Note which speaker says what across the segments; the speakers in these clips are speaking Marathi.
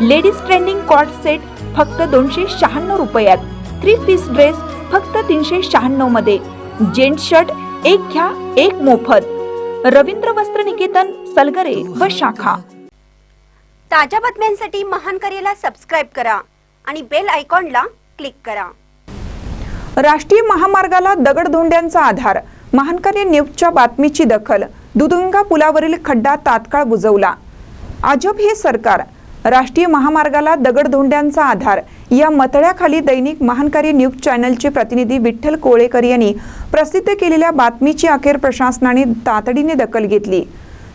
Speaker 1: लेडीज ट्रेंडिंग कॉट सेट फक्त दोनशे शहाण्णव रुपयात. थ्री पीस ड्रेस फक्त तीनशे शहाण्णवमध्ये. जेंट शर्ट एक घ्या एक मोफत. रवींद्र वस्त्र निकेतन सलगरे व शाखा.
Speaker 2: ताज्या बातम्यांसाठी महान करेला सबस्क्राईब करा आणि बेल आयकॉनला क्लिक करा.
Speaker 1: राष्ट्रीय महामार्गाला दगडधोंड्यांचा आधार. महानकार्य न्यूजच्या बातमीची दखल. दुधगंगा पुलावरील खड्डा तात्काळ बुजवला. अजब हे सरकार राष्ट्रीय महामार्गाला दगडधोंड्यांचा आधार. या मतळ्याखाली दैनिक महानकारी न्यूज चॅनलचे प्रतिनिधी विठ्ठल कोळेकर यांनी प्रसिद्ध केलेल्या बातमीची अखेर प्रशासनाने तातडीने दखल घेतली.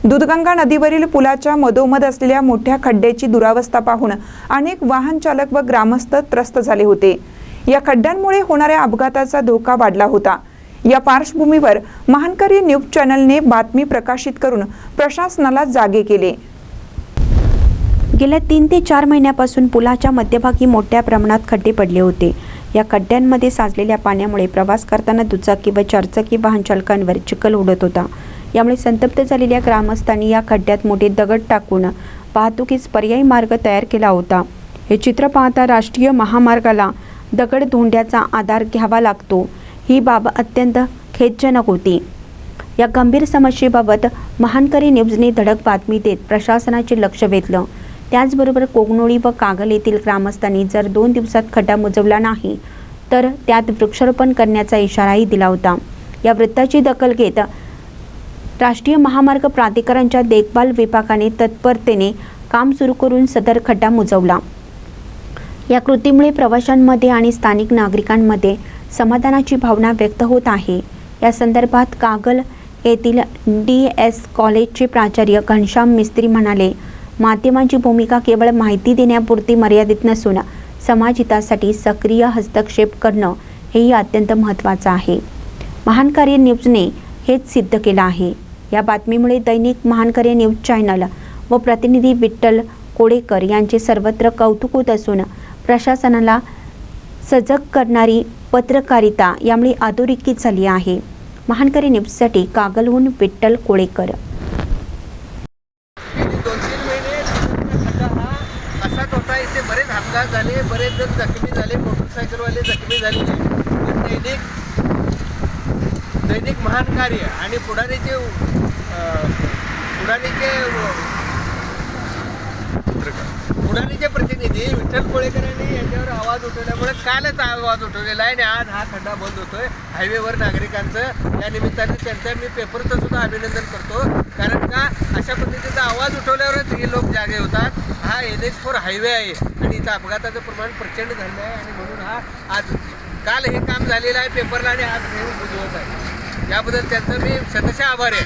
Speaker 1: दूधगंगा नदीवरील पुलाच्या मधोमध असलेल्या मोठ्या खड्ड्याची दुरावस्था पाहून अनेक वाहन चालक व ग्रामस्थ त्रस्त झाले होते. या खड्ड्यांमुळे होणाऱ्या अपघाताचा धोका वाढला होता. या पार्श्वभूमीवर महानकारी न्यूज चॅनलने बातमी प्रकाशित करून प्रशासनाला जागे केले.
Speaker 3: गेल्या तीन ते चार महिन्यापासून पुलाच्या मध्यभागी मोठ्या प्रमाणात खड्डे पडले होते. या खड्ड्यांमध्ये साचलेल्या पाण्यामुळे प्रवास करताना दुचाकी व चारचाकी वाहन चालकांवर चिखल उडत होता. यामुळे संतप्त झालेल्या ग्रामस्थांनी या खड्ड्यात मोठे दगड टाकून वाहतुकीस पर्यायी मार्ग तयार केला होता. हे चित्र पाहता राष्ट्रीय महामार्गाला दगड धोंड्याचा आधार घ्यावा लागतो. ही बाब अत्यंत खेदजनक होती. या गंभीर समस्येबाबत महानकरी न्यूजने धडक बातमी देत प्रशासनाचे लक्ष वेधलं. त्याचबरोबर कोगनोळी व कागल येथील ग्रामस्थांनी जर दोन दिवसात खड्डा मुजवला नाही तर त्यात वृक्षारोपण करण्याचा इशाराही दिला होता. या वृत्ताची दखल घेत राष्ट्रीय महामार्ग प्राधिकरणच्या देखभाल विभागाने तत्परतेने काम सुरू करून सदर खड्डा मुजवला. या कृतीमुळे प्रवाशांमध्ये आणि स्थानिक नागरिकांमध्ये समाधानाची भावना व्यक्त होत आहे. या संदर्भात कागल येथील डी एस कॉलेजचे प्राचार्य घनश्याम मिस्त्री म्हणाले माध्यमांची भूमिका केवळ माहिती देण्यापुरती मर्यादित नसून समाजहितासाठी सक्रिय हस्तक्षेप करणं हेही अत्यंत महत्त्वाचं आहे. महान कार्य न्यूजने हेच सिद्ध केलं आहे. या बातमीमुळे दैनिक महान कार्य न्यूज चॅनल व प्रतिनिधी विठ्ठल कोडेकर यांचे सर्वत्र कौतुक होत असून प्रशासनाला सजग करणारी पत्रकारिता यामुळे अधोरेखित झाली आहे. महानकरी न्यूजसाठी कागलहून विठ्ठल कोळेकर
Speaker 4: गेली दोन तीन महिने खड्डा हा असाच होता इथे बरेच अपघात झाले बरेच जण जखमी झाले मोटरसायकलवाले जखमी झाले. दैनिक दैनिक महान कार्य आणि पुढारीचे पुढारीचे पुढारीचे प्रतिनिधी विठ्ठल कोळेकर यांनी याच्यावर आवाज उठवल्यामुळे कालच आवाज उठवलेला आहे आणि आज हा खड्डा बंद होतोय. हायवेवर नागरिकांचं या निमित्ताने त्यांचं मी पेपरचं सुद्धा अभिनंदन करतो. कारण का अशा पद्धतीचा आवाज उठवल्यावरच हे लोक जागे होतात. हा एन एच फोर हायवे आहे आणि इथं अपघाताचं प्रमाण प्रचंड झालं आहे आणि म्हणून हा आज काल हे काम झालेलं आहे पेपरला आणि आज हे बुजवत आहे. याबद्दल त्यांचं मी शतशः आभार आहे.